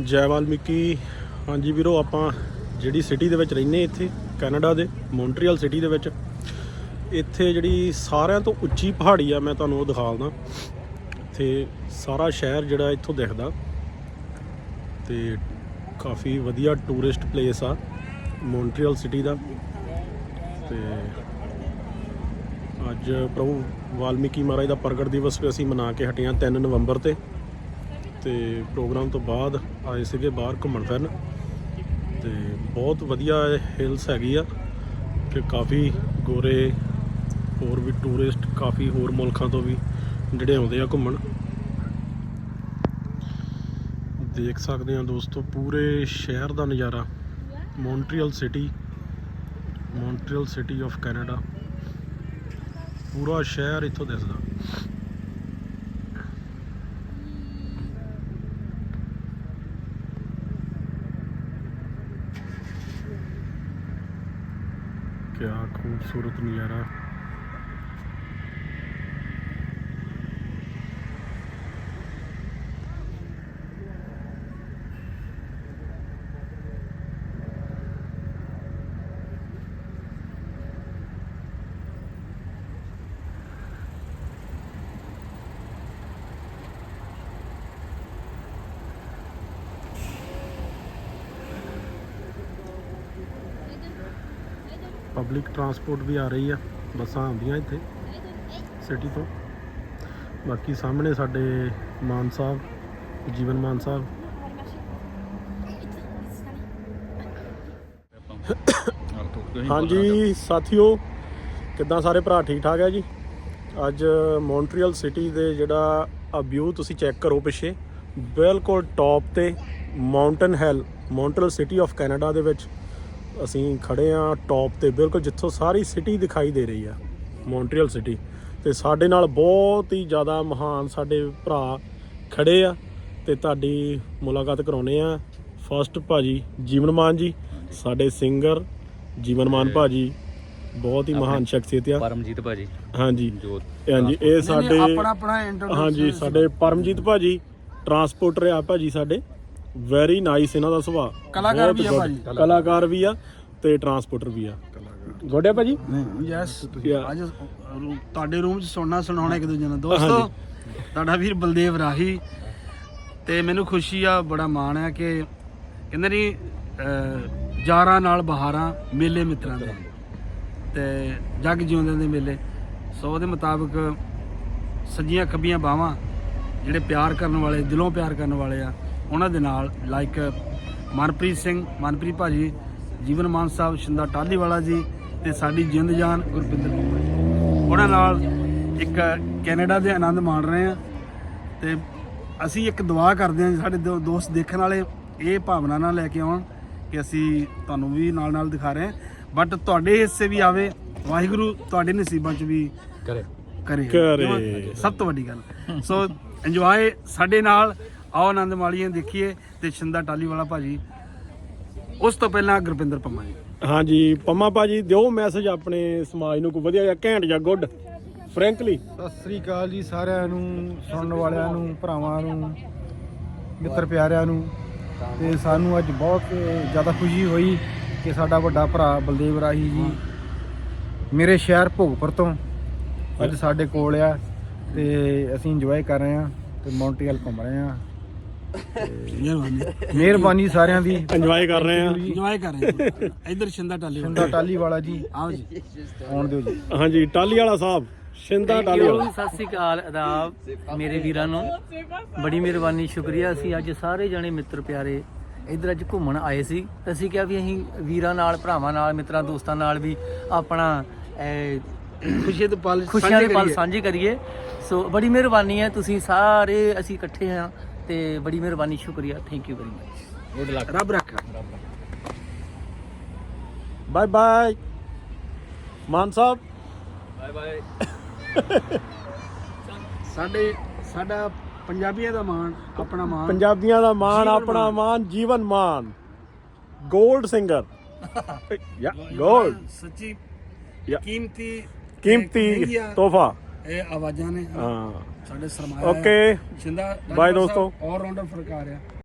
ਜੈ ਵਾਲਮੀਕੀ। ਹਾਂਜੀ ਵੀਰੋ, ਆਪਾਂ ਜਿਹੜੀ ਸਿਟੀ ਦੇ ਵਿੱਚ ਰਹਿੰਦੇ ਇੱਥੇ, ਕੈਨੇਡਾ ਦੇ, ਮੌਂਟਰੀਅਲ ਸਿਟੀ ਦੇ ਵਿੱਚ। ਇੱਥੇ ਜਿਹੜੀ ਸਾਰਿਆਂ ਤੋਂ ਉੱਚੀ ਪਹਾੜੀ ਆ, ਮੈਂ ਤੁਹਾਨੂੰ ਉਹ ਦਿਖਾਉਂਦਾ ਤੇ ਸਾਰਾ ਸ਼ਹਿਰ ਜਿਹੜਾ ਇੱਥੋਂ ਦਿਖਦਾ। ਤੇ ਕਾਫੀ ਵਧੀਆ ਟੂਰਿਸਟ ਪਲੇਸ ਆ, ਮੌਂਟਰੀਅਲ ਸਿਟੀ ਦਾ। ਤੇ ਅੱਜ ਪ੍ਰਭੂ ਵਾਲਮੀਕੀ ਮਹਾਰਾਜ ਦਾ ਪ੍ਰਗਟ ਦਿਵਸ ਵੀ ਅਸੀਂ ਮਨਾ ਕੇ ਹਟੇ ਹਾਂ 3 ਨਵੰਬਰ ਤੇ। ਤੇ ਪ੍ਰੋਗਰਾਮ ਤੋਂ ਬਾਅਦ ਆਏ ਸੀਗੇ ਬਾਹਰ ਘੁੰਮਣ ਫਿਰਨ। ਤੇ ਬਹੁਤ ਵਧੀਆ ਹਿਲਸ ਹੈਗੀ ਆ ਕਿ ਕਾਫੀ ਗੋਰੇ ਹੋਰ ਵੀ ਟੂਰਿਸਟ, ਕਾਫੀ ਹੋਰ ਮੁਲਕਾਂ ਤੋਂ ਵੀ ਜਿਹੜੇ ਆਉਂਦੇ ਆ ਘੁੰਮਣ। ਦੇਖ ਸਕਦੇ ਆ ਦੋਸਤੋ ਪੂਰੇ ਸ਼ਹਿਰ ਦਾ ਨਜ਼ਾਰਾ। Montreal city Montreal city of Canada. ਪੂਰਾ ਸ਼ਹਿਰ ਇੱਥੋਂ ਦਿਸਦਾ। છે આ ખૂબસૂરત નજારા ਪਬਲਿਕ ਟਰਾਂਸਪੋਰਟ ਵੀ ਆ ਰਹੀ ਆ, ਬੱਸਾਂ ਆਉਂਦੀਆਂ ਇੱਥੇ ਸਿਟੀ ਤੋਂ। ਬਾਕੀ ਸਾਹਮਣੇ ਸਾਡੇ ਮਾਨ ਸਾਹਿਬ, ਜੀਵਨ ਮਾਨ ਸਾਹਿਬ। ਹਾਂਜੀ, ਸਾਥੀਓ, ਕਿੱਦਾਂ ਸਾਰੇ ਭਰਾ ਠੀਕ ਠਾਕ ਹੈ ਜੀ? ਅੱਜ ਮੌਂਟਰੀਅਲ ਸਿਟੀ ਦੇ ਜਿਹੜਾ ਆ ਵਿਊ ਤੁਸੀਂ ਚੈੱਕ ਕਰੋ ਪਿੱਛੇ, ਬਿਲਕੁਲ ਟੌਪ ਤੇ ਮਾਊਂਟਨ ਹੈਲ ਮੌਂਟਰੀਅਲ ਸਿਟੀ ਆਫ ਕੈਨੇਡਾ ਦੇ ਵਿੱਚ। ਅਸੀਂ ਖੜੇ ਆ ਟੌਪ ਤੇ ਬਿਲਕੁਲ ਜਿੱਥੋਂ ਸਾਰੀ ਸਿਟੀ ਦਿਖਾਈ ਦੇ ਰਹੀ ਆ ਮੌਂਟਰੀਅਲ ਸਿਟੀ ਤੇ ਸਾਡੇ ਨਾਲ ਬਹੁਤ ਹੀ ਜ਼ਿਆਦਾ ਮਹਾਨ ਸਾਡੇ ਭਰਾ ਖੜੇ ਆ ਤੇ ਤੁਹਾਡੀ ਮੁਲਾਕਾਤ ਕਰਾਉਨੇ ਆ ਫਸਟ ਭਾਜੀ ਜੀਵਨ ਮਾਨ ਜੀ ਸਾਡੇ ਸਿੰਗਰ ਜੀਵਨ ਮਾਨ ਭਾਜੀ ਬਹੁਤ ਹੀ ਮਹਾਨ ਸ਼ਖਸੀਅਤ ਆ। ਪਰਮਜੀਤ ਭਾਜੀ। ਹਾਂਜੀ ਜੋਤ ਹਾਂਜੀ ਇਹ ਸਾਡੇ ਆਪਣਾ ਆਪਣਾ ਇੰਟਰੋਡਕਸ਼ਨ ਹਾਂਜੀ ਸਾਡੇ ਪਰਮਜੀਤ ਭਾਜੀ ਟਰਾਂਸਪੋਰਟਰ ਆ ਭਾਜੀ ਸਾਡੇ। ਵੈਰੀ ਨਾਈਸ ਇਹਨਾਂ ਦਾ ਸੁਭਾਅ। ਕਲਾਕਾਰ ਵੀ ਆ। ਭਾਜੀ। ਕਲਾਕਾਰ। ਵੀ ਆ ਤੇ ਟਰਾਂਸਪੋਰਟਰ ਵੀ ਆ। ਗੋਡਿਆ ਭਾਜੀ? ਨਹੀਂ ਯੈਸ. ਅੱਜ ਰੂ- ਤੁਹਾਡੇ ਰੂਮ 'ਚ ਸੁਣਨਾ ਸੁਣਾਉਣਾ ਇੱਕ ਦੂਜੇ ਨੂੰ ਦੋਸਤੋ ਤੁਹਾਡਾ ਵੀਰ ਬਲਦੇਵ ਰਾਹੀ ਤੇ ਮੈਨੂੰ ਖੁਸ਼ੀ ਆ ਬੜਾ ਮਾਣ ਆ ਕਿ ਕਹਿੰਦੇ ਨਹੀਂ ਅਹ, ਯਾਰਾਂ ਨਾਲ ਬਹਾਰਾਂ ਮੇਲੇ ਮਿੱਤਰਾਂ ਦੇ। ਤੇ ਜੱਗ ਜਿਉਂਦਿਆਂ ਦੇ ਮੇਲੇ। ਸੋ ਉਹਦੇ ਮੁਤਾਬਕ ਸੱਜੀਆਂ ਖੱਬੀਆਂ ਬਾਹਾਂ ਜਿਹੜੇ ਪਿਆਰ ਕਰਨ ਵਾਲੇ ਦਿਲੋਂ ਪਿਆਰ ਕਰਨ ਵਾਲੇ ਆ ਉਹਨਾਂ ਦੇ ਨਾਲ ਲਾਈਕ ਮਨਪ੍ਰੀਤ ਸਿੰਘ ਮਨਪ੍ਰੀਤ ਭਾਜੀ ਜੀਵਨ ਮਾਨ ਸਾਹਿਬ ਸ਼ਿੰਦਾ ਟਾਲੀਵਾਲਾ ਜੀ ਤੇ ਸਾਡੀ ਜਿੰਦ ਜਾਨ ਗੁਰਪਿੰਦਰ ਜੀ। ਉਹਨਾਂ ਨਾਲ ਇੱਕ ਕੈਨੇਡਾ ਦੇ ਆਨੰਦ ਮਾਣ ਰਹੇ ਆ ਤੇ ਅਸੀਂ ਇੱਕ ਦੁਆ ਕਰਦੇ ਹਾਂ ਸਾਡੇ ਦੋ- ਦੋਸਤ ਦੇਖਣ ਵਾਲੇ ਇਹ ਭਾਵਨਾ ਨਾਲ ਲੈ ਕੇ ਆਉਣ ਕਿ ਅਸੀਂ ਤੁਹਾਨੂੰ ਵੀ ਨਾਲ ਨਾਲ ਦਿਖਾ ਰਹੇ ਹਾਂ। ਬਟ ਤੁਹਾਡੇ ਹਿੱਸੇ ਵੀ ਆਵੇ ਵਾਹਿਗੁਰੂ ਤੁਹਾਡੇ ਨਸੀਬਾਂ 'ਚ ਵੀ ਕਰੇ। ਕਰੇ? ਸਭ ਤੋਂ ਵੱਡੀ ਗੱਲ। ਸੋ ਇੰਜੋਏ ਸਾਡੇ ਨਾਲ। ਆਓ ਆਨੰਦ ਮਾਲੀਏ ਦੇਖੀਏ ਤੇ ਸ਼ਿੰਦਾ ਟਾਲੀ ਵਾਲਾ ਭਾਜੀ। ਉਸ ਤੋਂ ਪਹਿਲਾਂ ਗੁਰਪਿੰਦਰ ਪੰਮਾ ਜੀ। ਹਾਂਜੀ ਪੰਮਾ ਭਾਜੀ ਦਿਓ ਮੈਸੇਜ ਆਪਣੇ ਸਮਾਜ ਨੂੰ ਕੋਈ ਵਧੀਆ ਜਿਹਾ ਘੈਂਟ ਜਾਂ ਗੁੱਡ। ਫ੍ਰੈਂਕਲੀ ਸਤਿ ਸ੍ਰੀ ਅਕਾਲ ਜੀ ਸਾਰਿਆਂ ਨੂੰ ਸੁਣਨ ਵਾਲਿਆਂ ਨੂੰ ਭਰਾਵਾਂ ਨੂੰ ਮਿੱਤਰ ਪਿਆਰਿਆਂ ਨੂੰ। ਤੇ ਸਾਨੂੰ ਅੱਜ ਬਹੁਤ ਜ਼ਿਆਦਾ ਖੁਸ਼ੀ ਹੋਈ ਕਿ ਸਾਡਾ ਵੱਡਾ ਭਰਾ ਬਲਦੇਵ ਰਾਹੀ ਜੀ ਮੇਰੇ ਸ਼ਹਿਰ ਭੋਗਪੁਰ ਤੋਂ ਅੱਜ ਸਾਡੇ ਕੋਲ ਆ ਤੇ ਅਸੀਂ ਇੰਜੋਏ ਕਰ ਰਹੇ ਆ ਤੇ ਮੌਂਟਰੀਅਲ ਘੁੰਮ ਰਹੇ ਆ ਮਿਹਰਬਾਨੀ ਮਿਹਰਬਾਨੀ ਸਾਰਿਆਂ ਦੀ। ਇੰਜੋਏ ਕਰ ਰਹੇ ਆ ਇੰਜੋਏ ਕਰ ਰਹੇ ਹਾਂ। ਇੱਧਰ ਸ਼ਿੰਦਾ ਟਾਲੀ ਵਾਲਾ। ਸ਼ਿੰਦਾ ਟਾਲੀ ਵਾਲਾ ਜੀ। ਆਓ ਜੀ। ਆਉਣ ਦਿਓ ਜੀ। ਹਾਂਜੀ ਟਾਲੀ ਵਾਲਾ ਸਾਹਿਬ ਸ਼ਿੰਦਾ ਟਾਲੀ ਵਾਲਾ। ਸਤਿ ਸ੍ਰੀ ਅਕਾਲ ਆਦਾਬ ਮੇਰੇ ਵੀਰਾਂ ਨੂੰ। ਬੜੀ ਮਿਹਰਬਾਨੀ ਸ਼ੁਕਰੀਆ। ਅਸੀਂ ਅੱਜ ਸਾਰੇ ਜਣੇ ਮਿੱਤਰ ਪਿਆਰੇ ਇੱਧਰ ਅੱਜ ਘੁੰਮਣ ਆਏ ਸੀ। ਤੇ ਅਸੀਂ ਕਿਹਾ ਵੀ ਅਸੀਂ ਵੀਰਾਂ ਨਾਲ ਭਰਾਵਾਂ ਨਾਲ ਮਿੱਤਰਾਂ ਦੋਸਤਾਂ ਨਾਲ ਵੀ ਆਪਣਾ ਅਹ, ਖੁਸ਼ੀ ਦੇ ਪਲ ਖੁਸ਼ੀਆਂ ਦੇ ਸਾਂਝੇ ਪਲ ਕਰੀਏ। ਸਾਂਝੇ ਕਰੀਏ। ਸੋ ਬੜੀ ਮਿਹਰਬਾਨੀ ਹੈ। ਤੁਸੀਂ ਸਾਰੇ ਅਸੀਂ ਇਕੱਠੇ ਹਾਂ। ਤੇ ਬੜੀ ਮਿਹਰਬਾਨੀ ਸ਼ੁਕਰੀਆ। Thank you very much good luck ਰੱਬ ਰੱਖਾ। Bye bye Mann Sahib. ਸਾਡੇ ਸਾਡਾ ਪੰਜਾਬੀਆਂ ਦਾ ਮਾਣ ਆਪਣਾ ਮਾਣ। ਪੰਜਾਬੀਆਂ ਦਾ ਮਾਣ ਆਪਣਾ ਮਾਨ। ਮਾਣ ਜੀਵਨ ਮਾਨ 골ਡ ਸਿੰਗਰ ਯਾ 골ਡ ਸੱਚੀ ਕੀਮਤੀ ਕੀਮਤੀ ਤੋਹਫਾ। ਇਹ ਆਵਾਜ਼ਾਂ ਨੇ। ਹਾਂ। ਸਾਡੇ ਸਰਮਾਇਆ ਓਕੇ ਸ਼ਿੰਦਾ Bye ਦੋਸਤੋ। ਆਲ ਰਾਉਂਡਰ ਫਰਕਾਰ ਆ